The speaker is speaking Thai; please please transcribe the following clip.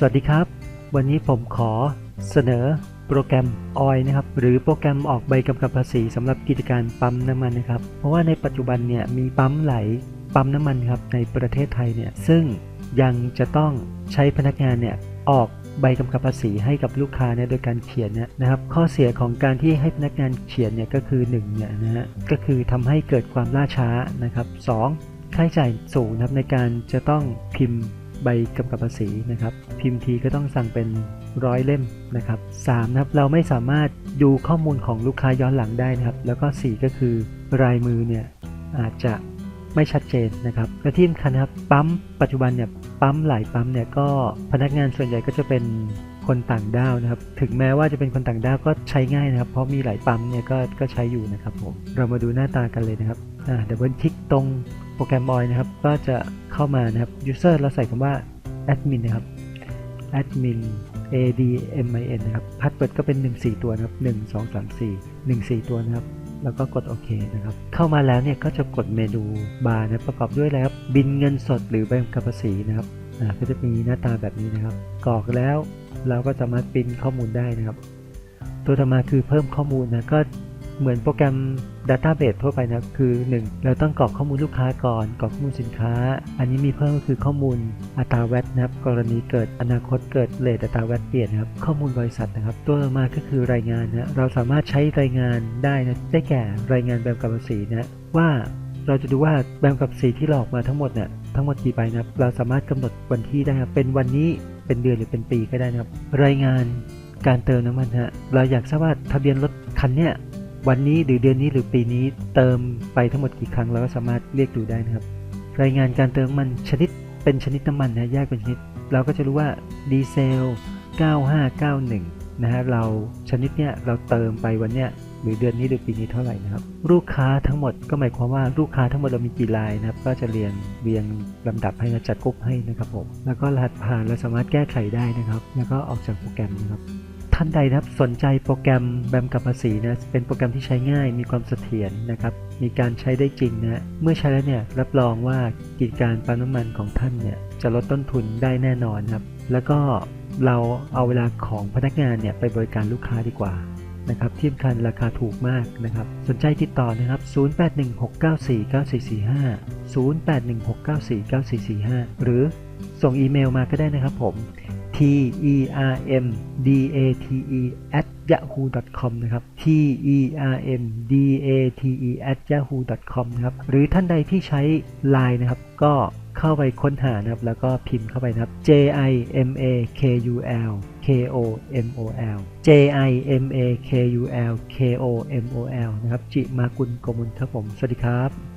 สวัสดีครับ วันนี้ผมขอเสนอโปรแกรม OIL นะครับหรือโปรแกรมออกใบกำกับภาษีสำหรับกิจการปั๊มน้ำมันนะครับ เพราะว่าในปัจจุบันเนี่ยมีปั๊มไหลปั๊มน้ำมันครับในประเทศไทยเนี่ยซึ่งยังจะต้องใช้พนักงานเนี่ยออกใบกำกับภาษีให้กับลูกค้าเนี่ยโดยการเขียนเนี่ยนะครับ ข้อเสียของการที่ให้พนักงานเขียนเนี่ยก็คือ1เนี่ยนะฮะก็คือทำให้เกิดความล่าช้านะครับสองค่าใช้จ่ายสูงนะครับในการจะต้องพิมพ์ ใบกำกับภาษีนะครับ พิมพ์ทีก็ต้องสั่งเป็นร้อยเล่มนะครับสามนะครับเราไม่สามารถดูข้อมูลของลูกค้าย้อนหลังได้นะครับ แล้วก็ 4 ก็คือรายมือเนี่ยอาจจะไม่ชัดเจนนะครับและที่สำคัญนครับปั๊มปัจจุบันเนี่ยปั๊มหลายปั๊มเนี่ยก็พนักงานส่วนใหญ่ก็จะเป็นคนต่างด้าวนะครับ ถึงแม้ว่าจะเป็นคนต่างด้าวก็ใช้ง่ายนะครับ เพราะมีหลายปั๊มเนี่ยก็ก็ใช้อยู่นะครับผม เรามาดูหน้าตากันเลยนะครับ อ่าเดี๋ยวบนคลิกตรง โปรแกรมบอยนะครับก็จะเข้ามานะครับ user เราใส่คำว่า admin นะครับ admin admin นะครับ password ก็เป็น 14 ตัวนะครับ 1 2 3 4 1 4 ตัวนะครับ แล้วก็กดโอเคนะครับ เข้ามาแล้วเนี่ยก็จะกดเมนูบาร์นะประกอบด้วยแล้วบินเงินสดหรือใบกำกับภาษีนะครับอ่าก็จะมีหน้าตาแบบนี้นะครับกรอกแล้วเราก็สามารถปริ้นข้อมูลได้นะครับ ตัวต่อมาคือเพิ่มข้อมูลนะก็ เหมือนโปรแกรม Database ทั่วไปนะคือ 1 เราต้องกรอกข้อมูลลูกค้าก่อนกรอกข้อมูลสินค้า อันนี้มีเพิ่มก็คือข้อมูลอัตราแวตนะครับ กรณีเกิดอนาคตเกิดเลทอัตราแวตเปลี่ยนนะครับ ข้อมูลบริษัทนะครับ ตัวต่มาก็คือรายงานนะเราสามารถใช้รายงานได้นะได้แก่รายงานแบบกับภาษีนะว่าเราจะดูว่าแบบกับภาษีที่เราออกมาทั้งหมดเนี่ยทั้งหมดกี่ใบนะครับเราสามารถกำหนดวันที่ได้ครับเป็นวันนี้เป็นเดือนหรือเป็นปีก็ได้นะครับ รายงานการเติมน้ำมันฮะเราอยากทราบว่าทะเบียนรถคันเนี้ย วันนี้หรือเดือนนี้หรือปีนี้เติมไปทั้งหมดกี่ครั้งเราก็สามารถเรียกดูได้นะครับ รายงานการเติมน้ำมันชนิดเป็นชนิดน้ำมันนะแยกเป็นชนิด เราก็จะรู้ว่าดีเซล 9591 นะฮะเราชนิดเนี้ยเราเติมไปวันเนี้ยหรือเดือนนี้หรือปีนี้เท่าไหร่นะครับ ลูกค้าทั้งหมดก็หมายความว่าลูกค้าทั้งหมดเรามีกี่รายนะครับ ก็จะเรียงเรียงลำดับให้นะจัดกรุ๊ปให้นะครับผมแล้วก็รหัสผ่านเราสามารถแก้ไขได้นะครับ แล้วก็ออกจากโปรแกรมนะครับ ท่านใดนะครับสนใจโปรแกรมแบมกับภาษีนะเป็นโปรแกรมที่ใช้ง่ายมีความเสถียรนะครับ มีการใช้ได้จริงนะเมื่อใช้แล้วเนี่ยรับรองว่ากิจการปั๊มน้ำมันของท่านเนี่ยจะลดต้นทุนได้แน่นอนครับ แล้วก็เราเอาเวลาของพนักงานเนี่ยไปบริการลูกค้าดีกว่านะครับที่สำคัญราคาถูกมากนะครับ สนใจติดต่อนะครับ 0816949445 0816949445 หรือส่งอีเมลมาก็ได้นะครับผม t e r m d a t e at yahoo com นะครับ t e r m d a t e at yahoo com นะครับ หรือท่านใดที่ใช้ Line นะครับ ก็เข้าไปค้นหานะครับ แล้วก็พิมพ์เข้าไปนะครับ j i m a k u l k o m o l j i m a k u l k o m o l นะครับ จิมากุลกมุลครับผม สวัสดีครับ